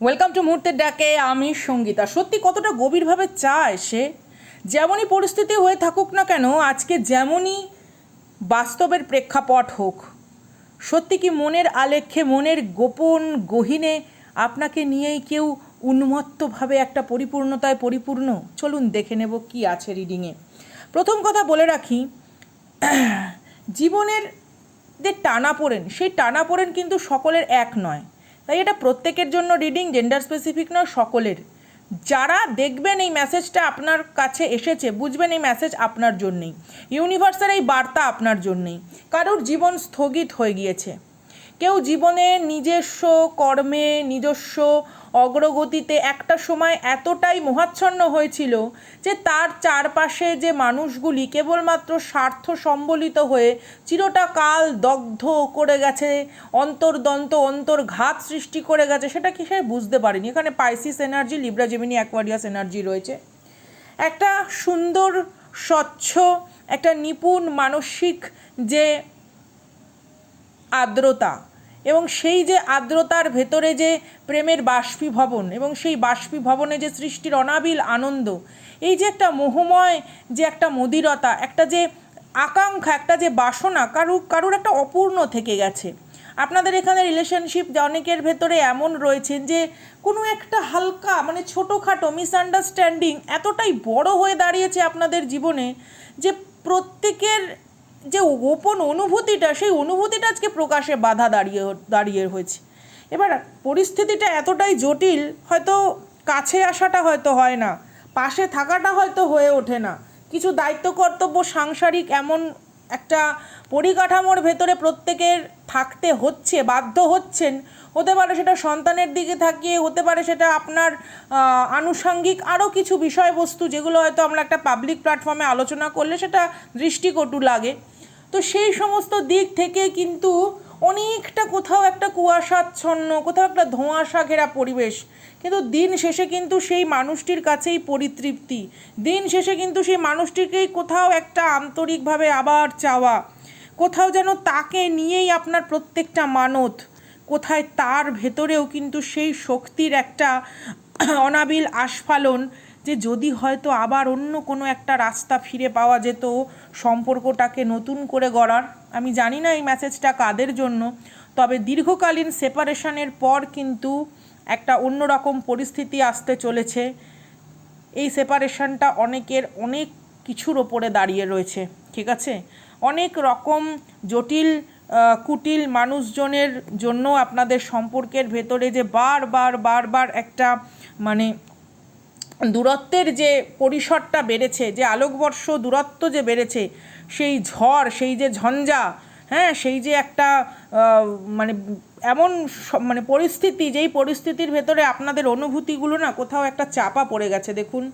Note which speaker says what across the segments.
Speaker 1: Welcome to মুহূর্তের ডাকে আমি সঙ্গীতা। সত্যি কতটা গভীরভাবে চায় সে? যেমনই পরিস্থিতি হয়ে থাকুক না কেন, আজকে যেমনই বাস্তবের প্রেক্ষাপট হোক, সত্যি কি মনের আলেখ্যে মনের গোপন গহীনে আপনাকে নিয়েই কেউ উন্মত্তভাবে একটা পরিপূর্ণতায় পরিপূর্ণ? চলুন দেখে নেব কি আছে রিডিংয়ে প্রথম কথা বলে রাখি, জীবনের যে টানা পড়েন, সেই টানা পড়েন কিন্তু সকলের এক নয়। তাই এটা প্রত্যেকের জন্য রিডিং জেন্ডার স্পেসিফিক নয়, সকলের। যারা দেখবেন এই মেসেজটা আপনার কাছে এসেছে, বুঝবেন এই মেসেজ আপনার জন্যেই। ইউনিভার্সের এই বার্তা আপনার জন্যেই। কারোর জীবন স্থগিত হয়ে গিয়েছে। কেউ জীবনে নিজস্ব কর্মে, নিজস্ব অগ্রগতিতে একটা সময় এতটাই মোহাচ্ছন্ন হয়েছিল যে তার চারপাশে যে মানুষগুলি কেবলমাত্র স্বার্থ সম্বলিত হয়ে চিরটা কাল দগ্ধ করে গেছে, অন্তর্দন্ত, অন্তর্ঘাত সৃষ্টি করে গেছে, সেটা কি সে বুঝতে পারেনি? এখানে Pisces energy Libra Gemini Aquarius energy রয়েছে। একটা সুন্দর, স্বচ্ছ, একটা নিপুণ মানসিক যে আর্দ্রতা এবং সেই যে আর্দ্রতার ভেতরে যে প্রেমের বাষ্পীভবন এবং সেই বাষ্পীভবনে যে সৃষ্টির অনাবিল আনন্দ, এই যে একটা মোহময় যে একটা মদিরতা, একটা যে আকাঙ্ক্ষা, একটা যে বাসনা কারু, কারুর একটা অপূর্ণ থেকে গেছে। আপনাদের এখানে রিলেশনশিপ অনেকের ভেতরে এমন রয়েছেন যে কোনো একটা হালকা মানে ছোটোখাটো মিসআন্ডারস্ট্যান্ডিং এতটাই বড় হয়ে দাঁড়িয়েছে আপনাদের জীবনে যে প্রত্যেকের যে গোপন অনুভূতিটা, সেই অনুভূতিটা আজকে প্রকাশে বাধা দাঁড়িয়ে দাঁড়িয়ে হয়েছে। এবার পরিস্থিতিটা এতটাই জটিল, হয়তো কাছে আসাটা হয়তো হয় না, পাশে থাকাটা হয়তো হয়ে ওঠে না। কিছু দায়িত্ব, কর্তব্য, সাংসারিক এমন একটা পরিকাঠামোর ভেতরে প্রত্যেকের থাকতে হচ্ছে, বাধ্য হচ্ছেন। হতে পারে সেটা সন্তানের দিকে থাকিয়ে, হতে পারে সেটা আপনার আনুষঙ্গিক আরও কিছু বিষয়বস্তু যেগুলো হয়তো আমরা একটা পাবলিক প্ল্যাটফর্মে আলোচনা করলে সেটা দৃষ্টিকটু লাগে। তো সেই সমস্ত দিক থেকে কিন্তু অনেকটা কোথাও একটা কুয়াশাচ্ছন্ন, কোথাও একটা ধোঁয়াশা ঘেরা পরিবেশ। কিন্তু দিন শেষে কিন্তু সেই মানুষটির কাছেই পরিতৃপ্তি। দিন শেষে কিন্তু সেই মানুষটিকেই কোথাও একটা আন্তরিকভাবে আবার চাওয়া। কোথাও যেন তাকে নিয়েই আপনার প্রত্যেকটা মানত। কোথায় তার ভেতরেও কিন্তু সেই শক্তির একটা অনাবিল আস্ফালন যে যদি হয়তো আবার অন্য কোনো একটা রাস্তা ফিরে পাওয়া যেত সম্পর্কটাকে নতুন করে গড়ার, আমি জানি না এই মেসেজটা কাদের জন্য, তবে দীর্ঘকালীন সেপারেশনের পর কিন্তু একটা অন্যরকম পরিস্থিতি আসতে চলেছে। এই সেপারেশনটা অনেকের অনেক কিছুর ওপরে দাঁড়িয়ে রয়েছে, ঠিক আছে? অনেক রকম জটিল কুটিল মানুষজনের জন্য আপনাদের সম্পর্কের ভেতরে যে বারবার বারবার একটা মানে দূরত্বের যে পরিসরটা বেড়েছে, যে আলোকবর্ষ দূরত্ব যে বেড়েছে, সেই ঝড়, সেই যে ঝঞ্ঝা হ্যাঁ সেই যে একটা মানে এমন মানে পরিস্থিতি, যেই পরিস্থিতির ভেতরে আপনাদের অনুভূতিগুলো না কোথাও একটা চাপা পড়ে গেছে, দেখুন।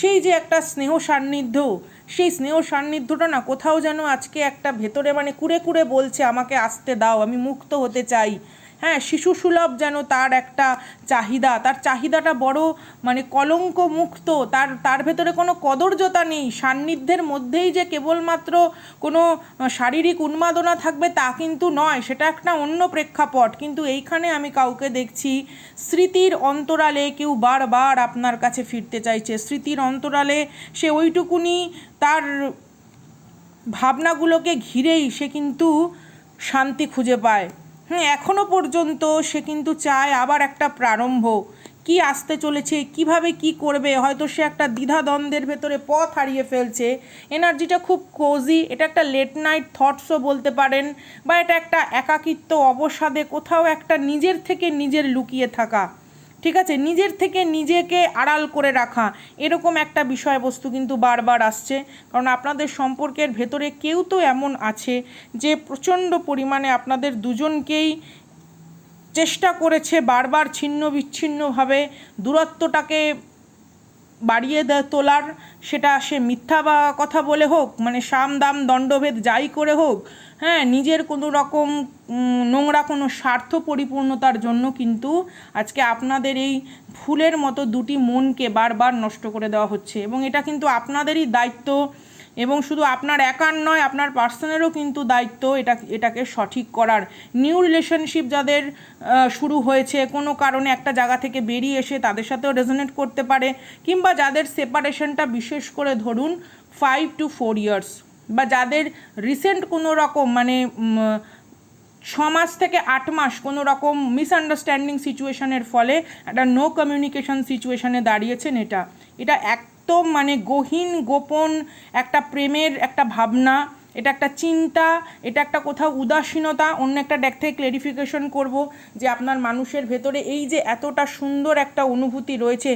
Speaker 1: সেই যে একটা স্নেহ সান্নিধ্য, সেই স্নেহ সান্নিধ্যটা না কোথাও যেন আজকে একটা ভেতরে মানে কুড়ে কুড়ে বলছে, আমাকে আসতে দাও, আমি মুক্ত হতে চাই। হ্যাঁ শিশু সুলভ যেন তার একটা চাহিদা, তার চাহিদাটা বড় মানে কলঙ্ক মুক্ত তার তার ভেতরে কোনো কদর্যতা নেই, সান্নিধ্যের মধ্যেই যে কেবলমাত্র কোনো শারীরিক উন্মাদনা থাকবে তা কিন্তু নয়, সেটা একটা অন্য প্রেক্ষাপট। কিন্তু এইখানে আমি কাউকে দেখছি, স্মৃতির অন্তরালে কেউ বারবার আপনার কাছে ফিরতে চাইছে, স্মৃতির অন্তরালে সে ওইটুকুনি তার ভাবনাগুলোকে ঘিরেই সে কিন্তু শান্তি খুঁজে পায়। হ্যাঁ এখনও পর্যন্ত সে কিন্তু চায় আবার একটা প্রারম্ভ। কি আসতে চলেছে, কীভাবে কি করবে, হয়তো সে একটা দ্বিধাদ্বন্দ্বের ভেতরে পথ হারিয়ে ফেলছে। এনার্জিটা খুব কোজি এটা একটা লেট নাইট থটসও বলতে পারেন, বা এটা একটা একাকিত্ব অবসাদে কোথাও একটা নিজের থেকে নিজের লুকিয়ে থাকা। ঠিক আছে? নিজের থেকে নিজেকে আড়াল করে রাখা, এরকম একটা বিষয়বস্তু কিন্তু বারবার আসছে। কারণ আপনাদের সম্পর্কের ভেতরে কেউ তো এমন আছে যে প্রচণ্ড পরিমাণে আপনাদের দুজনকেই চেষ্টা করেছে বারবার ছিন্ন বিচ্ছিন্নভাবে দূরত্বটাকে বাড়িয়ে তোলার, সেটা সে মিথ্যা বা কথা বলে হোক মানে সাম দাম দণ্ডভেদ যাই করে হোক হ্যাঁ নিজের কোনো রকম নোংরা কোনো স্বার্থ পরিপূর্ণতার জন্য কিন্তু আজকে আপনাদের এই ফুলের মতো দুটি মনকে বারবার নষ্ট করে দেওয়া হচ্ছে। এবং এটা কিন্তু আপনাদেরই দায়িত্ব এবং শুধু আপনার একার নয়, আপনার পার্সনেরও কিন্তু দায়িত্ব এটা, এটাকে সঠিক করার। নিউ রিলেশনশিপ যাদের শুরু হয়েছে, কোনো কারণে একটা জায়গা থেকে বেরিয়ে এসে তাদের সাথেও রেজনেট করতে পারে, কিংবা যাদের সেপারেশনটা বিশেষ করে ধরুন ফাইভ টু ফোর ইয়ার্স বা যাদের রিসেন্ট কোনো রকম মানে ছ মাস থেকে আট মাস কোনো রকম মিসআন্ডারস্ট্যান্ডিং সিচুয়েশনের ফলে একটা নো কমিউনিকেশন সিচুয়েশনে দাঁড়িয়েছেন এটা। এটা একদম মানে গহীন, গোপন, একটা প্রেমের একটা ভাবনা, এটা একটা চিন্তা, এটা একটা কোথাও উদাসীনতা, অন্য একটা ডেক থেকে ক্লেরিফিকেশন করব যে আপনার মানুষের ভেতরে এই যে এতটা সুন্দর একটা অনুভূতি রয়েছে,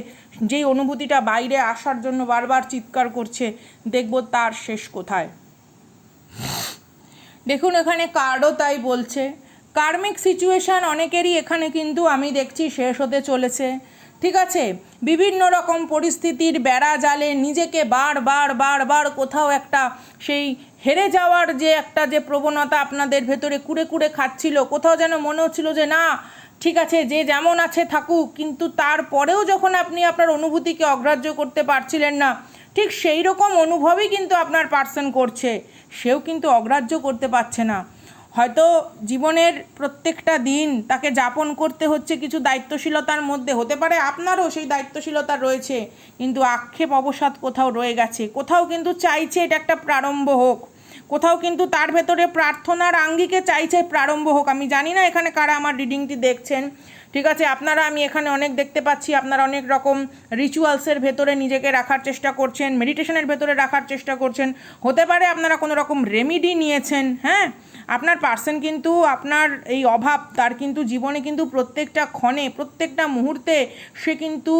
Speaker 1: যেই অনুভূতিটা বাইরে আসার জন্য বারবার চিৎকার করছে, দেখব তার শেষ কোথায়। দেখুন, এখানে কার্ডও তাই বলছে। কার্মিক সিচুয়েশান অনেকেরই এখানে কিন্তু আমি দেখছি শেষ হতে চলেছে। ঠিক আছে? বিভিন্ন রকম পরিস্থিতির বেড়া জালে নিজেকে বার বার বার বার কোথাও একটা সেই হেরে যাওয়ার যে একটা যে প্রবণতা আপনাদের ভেতরে কুড়ে কুড়ে খাচ্ছিল, কোথাও যেন মনে হচ্ছিল যে না, ঠিক আছে, যে যেমন আছে থাকুক, কিন্তু তারপরেও যখন আপনি আপনার অনুভূতিকে অগ্রাহ্য করতে পারছিলেন না, ঠিক সেই রকম অনুভবই কিন্তু আপনার পার্সন করছে। সেও কিন্তু অগ্রাহ্য করতে পারছে না। হয়তো জীবনের প্রত্যেকটা দিন তাকে যাপন করতে হচ্ছে কিছু দায়িত্বশীলতার মধ্যে। হতে পারে আপনারও সেই দায়িত্বশীলতা রয়েছে, কিন্তু আক্ষেপ অবসাদ কোথাও রয়ে গেছে। কোথাও কিন্তু চাইছে এটা একটা প্রারম্ভ হোক। কোথাও কিন্তু তার ভেতরে প্রার্থনার আঙ্গিকে চাইছে প্রারম্ভ হোক। আমি জানি না এখানে কারা আমার রিডিংটি দেখছেন। ঠিক আছে, আপনারা আমি এখানে অনেক দেখতে পাচ্ছি, আপনারা অনেক রকম রিচুয়ালসের ভেতরে নিজেকে রাখার চেষ্টা করছেন মেডিটেশনের ভেতরে রাখার চেষ্টা করছেন। হতে পারে আপনারা কোনো রকম রেমিডি নিয়েছেন হ্যাঁ? আপনার পার্সন কিন্তু, আপনার এই অভাব, তার কিন্তু জীবনে কিন্তু প্রত্যেকটা ক্ষণে, প্রত্যেকটা মুহূর্তে সে কিন্তু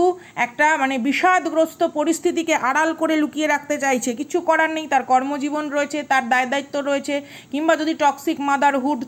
Speaker 1: একটা মানে বিষাদগ্রস্ত পরিস্থিতিকে আড়াল করে লুকিয়ে রাখতে চাইছে। কিছু করার নেই, তার কর্মজীবন রয়েছে, তার দায় দায়িত্ব রয়েছে, কিংবা যদি টক্সিক মাদারহুড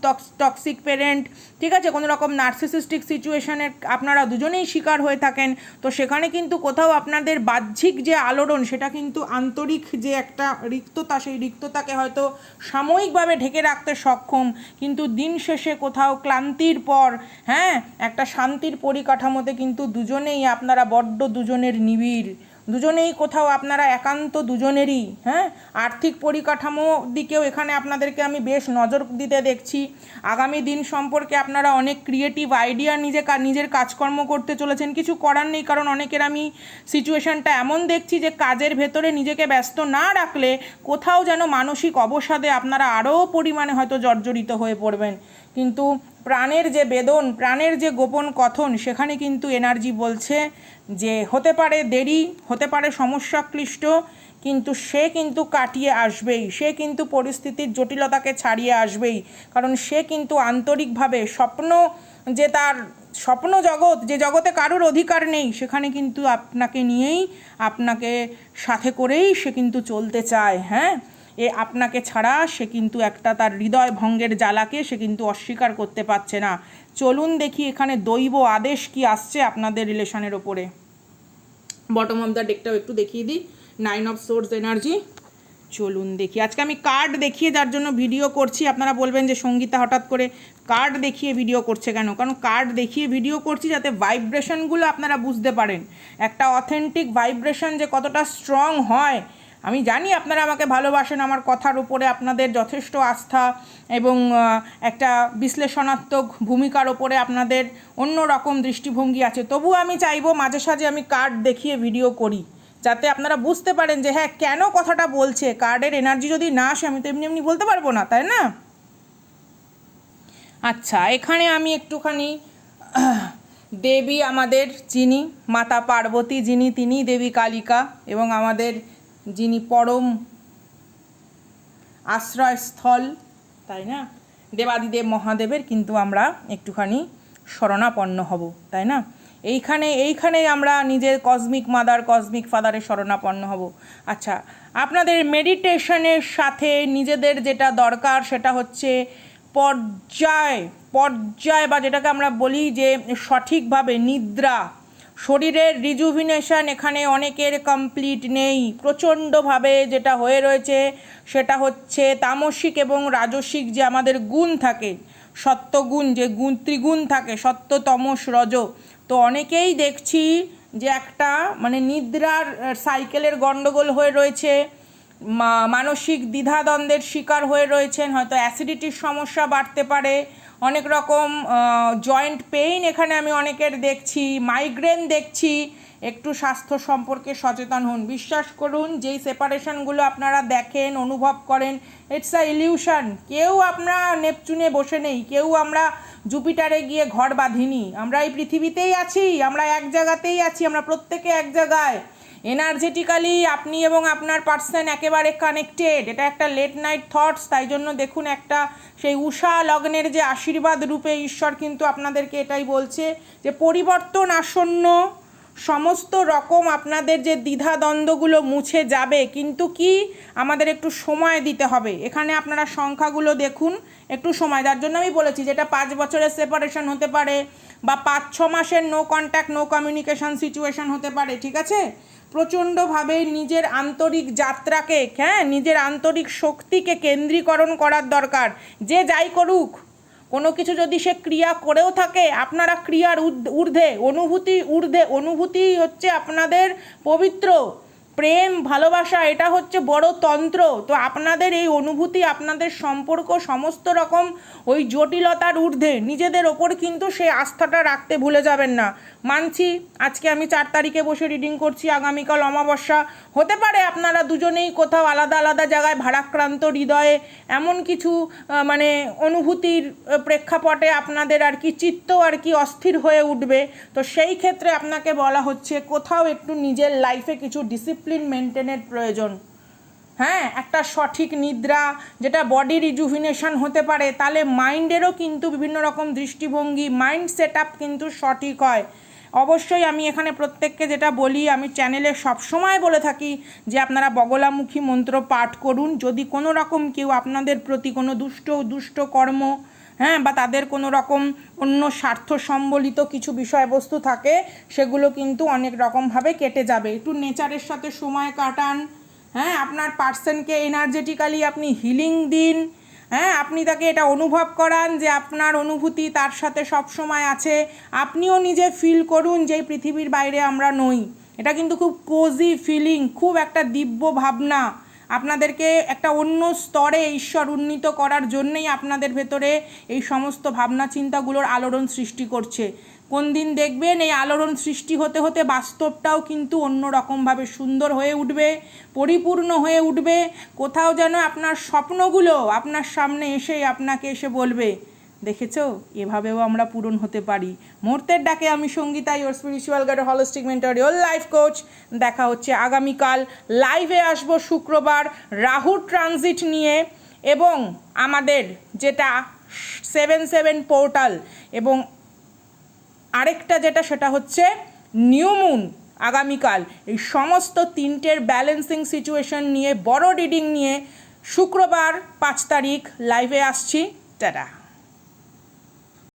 Speaker 1: টক্সিক পেরেন্ট ঠিক আছে? কোনো রকম নার্সিসিস্টিক সিচুয়েশনের আপনারা দুজনেই শিকার হয়ে থাকেন, তো সেখানে কিন্তু কোথাও আপনাদের বাহ্যিক যে আলোড়ন, সেটা কিন্তু আন্তরিক যে একটা রিক্ততা, সেই রিক্ততাকে হয়তো সাময়িকভাবে ঢেকে রাখতে সক্ষম, কিন্তু দিন শেষে কোথাও ক্লান্তির পর হ্যাঁ একটা শান্তির পরিকাঠামোতে কিন্তু দুজনেই আপনারা বড্ড দুজনের নিবিড়। দুজনেই কোথাও আপনারা একান্ত দুজনেরই হ্যাঁ? আর্থিক পরিকাঠামো দিকেও এখানে আপনাদেরকে আমি বেশ নজর দিতে দেখছি। আগামী দিন সম্পর্কে আপনারা অনেক ক্রিয়েটিভ আইডিয়া নিজে নিজের কাজকর্ম করতে চলেছেন। কিছু করার নেই, কারণ অনেকের আমি সিচুয়েশনটা এমন দেখছি যে কাজের ভেতরে নিজেকে ব্যস্ত না রাখলে কোথাও যেন মানসিক অবসাদে আপনারা আরও পরিমাণে হয়তো জর্জরিত হয়ে পড়বেন। কিন্তু প্রাণের যে বেদন, প্রাণের যে গোপন কথন, সেখানে কিন্তু এনার্জি বলছে যে হতে পারে দেরি, হতে পারে সমস্যাক্লিষ্ট, কিন্তু সে কিন্তু কাটিয়ে আসবেই, সে কিন্তু পরিস্থিতির জটিলতাকে ছাড়িয়ে আসবেই, কারণ সে কিন্তু আন্তরিকভাবে স্বপ্ন যে তার, স্বপ্ন জগৎ, যে জগতে কারোর অধিকার নেই, সেখানে কিন্তু আপনাকে নিয়েই, আপনাকে সাথে করেই সে কিন্তু চলতে চায় হ্যাঁ? এ আপনাকে ছাড়া সে কিন্তু একটা তার হৃদয় ভঙ্গের জ্বালাকে সে কিন্তু অস্বীকার করতে পারছে না। চলুন দেখি এখানে দৈব আদেশ কি আসছে আপনাদের রিলেশনের ওপরে। বটম অফ দ্য ডেকটাও একটু দেখিয়ে দিই। Nine of swords energy. চলুন দেখি। আজকে আমি কার্ড দেখিয়ে যার জন্য ভিডিও করছি। আপনারা বলবেন যে সঙ্গীতা হঠাৎ করে কার্ড দেখিয়ে ভিডিও করছে কেন? কারণ কার্ড দেখিয়ে ভিডিও করছি যাতে ভাইব্রেশনগুলো আপনারা বুঝতে পারেন। একটা অথেন্টিক ভাইব্রেশন যে কতটা স্ট্রং হয় আমি জানি আপনারা আমাকে ভালোবাসেন, আমার কথার উপরে আপনাদের যথেষ্ট আস্থা এবং একটা বিশ্লেষণাত্মক ভূমিকার ওপরে আপনাদের অন্য রকম দৃষ্টিভঙ্গি আছে। তবু আমি চাইব মাঝে সাঝে আমি কার্ড দেখিয়ে ভিডিও করি, যাতে আপনারা বুঝতে পারেন যে হ্যাঁ কেন কথাটা বলছে? কার্ডের এনার্জি যদি না আসে, আমি তো এমনি এমনি বলতে পারব না, তাই না? আচ্ছা এখানে আমি একটুখানি, দেবী আমাদের যিনি মাতা পার্বতী যিনি তিনি দেবী কালিকা এবং আমাদের যিনি পরম আশ্রয়স্থল, তাই না? দেবাদিদেব মহাদেবের কিন্তু আমরা একটুখানি শরণাপন্ন হব, তাই না? এইখানে, এইখানেই আমরা নিজের কসমিক মাদার কসমিক ফাদারের শরণাপন্ন হব। আচ্ছা আপনাদের মেডিটেশনের সাথে নিজেদের যেটা দরকার সেটা হচ্ছে পর্যায় পর্যায় বা যেটাকে আমরা বলি যে সঠিকভাবে নিদ্রা। শরীরের রিজুভিনেশন এখানে অনেকের কমপ্লিট নেই। প্রচণ্ডভাবে যেটা হয়ে রয়েছে, সেটা হচ্ছে তামসিক এবং রাজসিক যে আমাদের গুণ থাকে, সত্যগুণ যে গুণ, ত্রিগুণ থাকে সত্য তমস রজ। তো অনেকেই দেখছি যে একটা মানে নিদ্রার সাইকেলের গণ্ডগোল হয়ে রয়েছে। মানসিক দ্বিধাদ্বন্দ্বের শিকার হয়ে রয়েছেন, হয়তো অ্যাসিডিটির সমস্যা বাড়তে পারে। অনেক রকম জয়েন্ট পেইন এখানে আমি অনেকের দেখছি মাইগ্রেন দেখছি। একটু স্বাস্থ্য সম্পর্কে সচেতন হন। বিশ্বাস করুন, যেই সেপারেশনগুলো আপনারা দেখেন, অনুভব করেন ইটস আ ইলিউশন কেউ আমরা নেপচুনে বসে নেই, কেউ আমরা জুপিটারে গিয়ে ঘর বাঁধিনি। আমরা এই পৃথিবীতেই আছি, আমরা এক জায়গাতেই আছি, আমরা প্রত্যেকে এক জায়গায়। এনার্জেটিক্যালি আপনি এবং আপনার পার্সন একেবারে কানেক্টেড এটা একটা লেট নাইট থটস তাই জন্য দেখুন একটা সেই উষা লগ্নের যে আশীর্বাদ রূপে ঈশ্বর কিন্তু আপনাদেরকে এটাই বলছে যে পরিবর্তন আসন্ন সমস্ত রকম আপনাদের যে দ্বিধাদ্বন্দ্বগুলো মুছে যাবে, কিন্তু কি? আমাদের একটু সময় দিতে হবে। এখানে আপনারা সংখ্যাগুলো দেখুন, একটু সময়। যার জন্য আমি বলেছি যেটা পাঁচ বছরের সেপারেশন হতে পারে বা পাঁচ ছ মাসের no contact no communication situation হতে পারে, ঠিক আছে? প্রচণ্ডভাবে নিজের আন্তরিক যাত্রাকে হ্যাঁ নিজের আন্তরিক শক্তিকে কেন্দ্রীকরণ করার দরকার। যে যাই করুক, কোনো কিছু যদি সে ক্রিয়া করেও থাকে, আপনারা ক্রিয়ার ঊর্ধ্বে, অনুভূতি ঊর্ধ্বে অনুভূতি হচ্ছে আপনাদের পবিত্র। প্রেম, ভালোবাসা, এটা হচ্ছে বড় তন্ত্র। তো আপনাদের এই অনুভূতি, আপনাদের সম্পর্ক সমস্ত রকম ওই জটিলতার ঊর্ধ্বে। নিজেদের ওপর কিন্তু সেই আস্থাটা রাখতে ভুলে যাবেন না। মানছি, আজকে আমি চার তারিখে বসে রিডিং করছি আগামীকাল অমাবস্যা। হতে পারে আপনারা দুজনেই কোথাও আলাদা আলাদা জায়গায় ভারাক্রান্ত হৃদয়ে এমন কিছু মানে অনুভূতির প্রেক্ষাপটে আপনাদের আর কি চিত্ত আর কি অস্থির হয়ে উঠবে। তো সেই ক্ষেত্রে আপনাকে বলা হচ্ছে, কোথাও একটু নিজের লাইফে কিছু ডিসিপ্লিন মেনটেনের প্রয়োজন। হ্যাঁ একটা সঠিক নিদ্রা, যেটা বডি রিজুভিনেশন হতে পারে, তাহলে মাইন্ডেরও কিন্তু বিভিন্ন রকম দৃষ্টিভঙ্গি মাইন্ড সেট আপ কিন্তু সঠিক হয়। অবশ্যই আমি এখানে প্রত্যেককে যেটা বলি, আমি চ্যানেলে সবসময় বলে থাকি যে আপনারা বগলামুখী মন্ত্র পাঠ করুন। যদি কোনো রকম কেউ আপনাদের প্রতি কোনো দুষ্ট দুষ্ট কর্ম হ্যাঁ বা তাদের কোনো রকম অন্য স্বার্থ সম্বলিত কিছু বিষয়বস্তু থাকে, সেগুলো কিন্তু অনেক রকমভাবে কেটে যাবে। একটু নেচারের সাথে সময় কাটান। হ্যাঁ আপনার পার্সনকে এনার্জেটিক্যালি আপনি হিলিং দিন। হ্যাঁ আপনি তাকে এটা অনুভব করান যে আপনার অনুভূতি তার সাথে সব সময় আছে। আপনিও নিজে ফিল করুন যে পৃথিবীর বাইরে আমরা নই। এটা কিন্তু খুব কোজি ফিলিং খুব একটা দিব্য ভাবনা। আপনাদেরকে একটা অন্য স্তরে ঈশ্বর উন্নীত করার জন্যেই আপনাদের ভেতরে এই সমস্ত ভাবনা চিন্তাগুলোর আলোড়ন সৃষ্টি করছে। কোন দিন দেখবেন এই আলোড়ন সৃষ্টি হতে হতে বাস্তবটাও কিন্তু অন্য রকমভাবে সুন্দর হয়ে উঠবে, পরিপূর্ণ হয়ে উঠবে। কোথাও যেন আপনার স্বপ্নগুলো আপনার সামনে এসে আপনাকে এসে বলবে দেখেছ? এভাবেও আমরা পূরণ হতে পারি। মুহূর্তের ডাকে আমি Sangeeta your spiritual guide holistic mentor your life coach দেখা হচ্ছে আগামীকাল। লাইভে আসব শুক্রবার রাহু ট্রানজিট নিয়ে এবং আমাদের যেটা সেভেন সেভেন পোর্টাল এবং আরেকটা যেটা, সেটা হচ্ছে নিউ মুন আগামীকাল। এই সমস্ত তিনটের ব্যালেন্সিং সিচুয়েশন নিয়ে, বড় রিডিং নিয়ে শুক্রবার পাঁচ তারিখ লাইভে আসছি। টাটা।